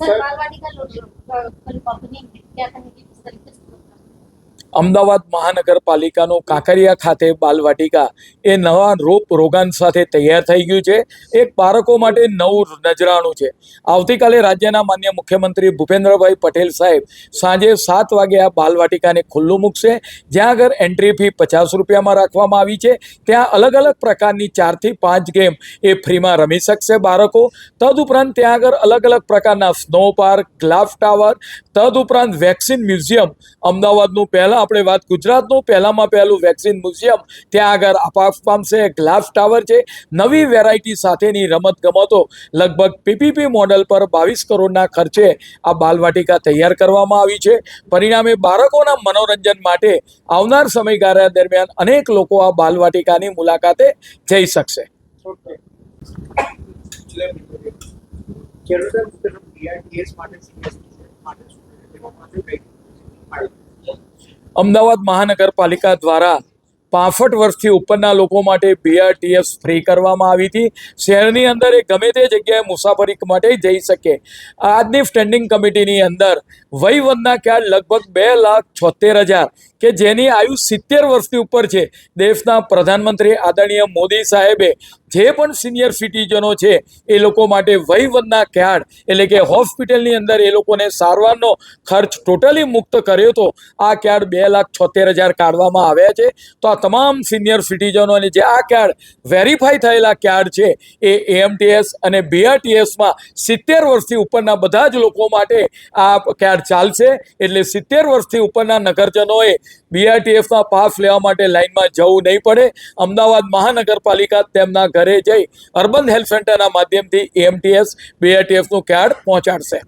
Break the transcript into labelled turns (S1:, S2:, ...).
S1: Sir बालवाटिका लो- company क्या कहेंगे किस तरीके से
S2: અમદાવાદ મહાનગરપાલિકાનું કાંકરિયા ખાતે બાલવાટિકા એ નવા રોપ રોગાન સાથે તૈયાર થઈ ગયું છે. એક બાળકો માટે નવું નજરાણું છે. આવતીકાલે રાજ્યના માન્ય મુખ્યમંત્રી ભૂપેન્દ્રભાઈ પટેલ સાહેબ સાંજે સાત વાગે આ બાલવાટિકાને ખુલ્લું મૂકશે. જ્યાં આગળ એન્ટ્રી ફી પચાસ રૂપિયામાં રાખવામાં આવી છે. ત્યાં અલગ અલગ પ્રકારની ચારથી પાંચ ગેમ એ ફ્રીમાં રમી શકશે બાળકો. તદુપરાંત ત્યાં આગળ અલગ અલગ પ્રકારના સ્નો પાર્ક, ગ્લાફ ટાવર, તદુપરાંત વેક્સિન મ્યુઝિયમ અમદાવાદનું પહેલાં આપણે વાત ગુજરાતનું પહેલામાં પહેલું વેક્સિન મ્યુઝિયમ. ત્યાં આગળ આપાસ પામશે ગ્લાસ ટાવર છે, નવી વેરાયટી સાથેની રમત ગમતો લગભગ પીપીપી મોડલ પર બાવીસ કરોડના ખર્ચે આ બાલવાટિકા તૈયાર કરવામાં આવી છે. પરિણામે બાળકોના મનોરંજન માટે આવનાર સમયગાળા દરમિયાન અનેક લોકો આ બાલવાટિકાની મુલાકાતે જઈ શકશે.
S3: ખેડૂતો માટે માટે
S2: અમદાવાદ મહાનગરપાલિકા દ્વારા પાંસઠ વર્ષથી ઉપરના લોકો માટે બીઆરટીએસ ફ્રી કરવામાં આવી હતી. શહેરની અંદર એ ગમે તે જગ્યાએ મુસાફરી માટે જઈ શકે. આજની સ્ટેન્ડિંગ કમિટીની અંદર વયવંદના ખ્યાલ લગભગ બે લાખ છોતેર હજાર કે જેની આયુ સિત્તેર વર્ષથી ઉપર છે. દેશના પ્રધાનમંત્રી આદરણીય મોદી સાહેબે જે પણ સિનિયર સિટીઝનો છે, એ લોકો માટે વહીવટના કાર્ડ એટલે કે હોસ્પિટલની અંદર એ લોકોને સારવારનો ખર્ચ ટોટલી મુક્ત કર્યો તો આ કાર્ડ બે લાખ છોતેર હજાર કાઢવામાં આવ્યા છે. તો આ તમામ સિનિયર સિટીઝનોને જે આ કાર્ડ વેરીફાઈ થયેલા કાર્ડ છે, એ એએમટીએસ અને બીઆરટીએસમાં સિત્તેર વર્ષથી ઉપરના બધા જ લોકો માટે આ કાર્ડ ચાલશે. એટલે સિત્તેર વર્ષથી ઉપરના નગરજનોએ બીઆરટીએસના પાસ લેવા માટે લાઇનમાં જવું નહીં પડે. અમદાવાદ મહાનગરપાલિકા તેમના ઘરે જઈ અર્બન હેલ્થ સેન્ટરના માધ્યમથી એમટીએસ બીઆરટીએસનું કાર્ડ પહોંચાડશે.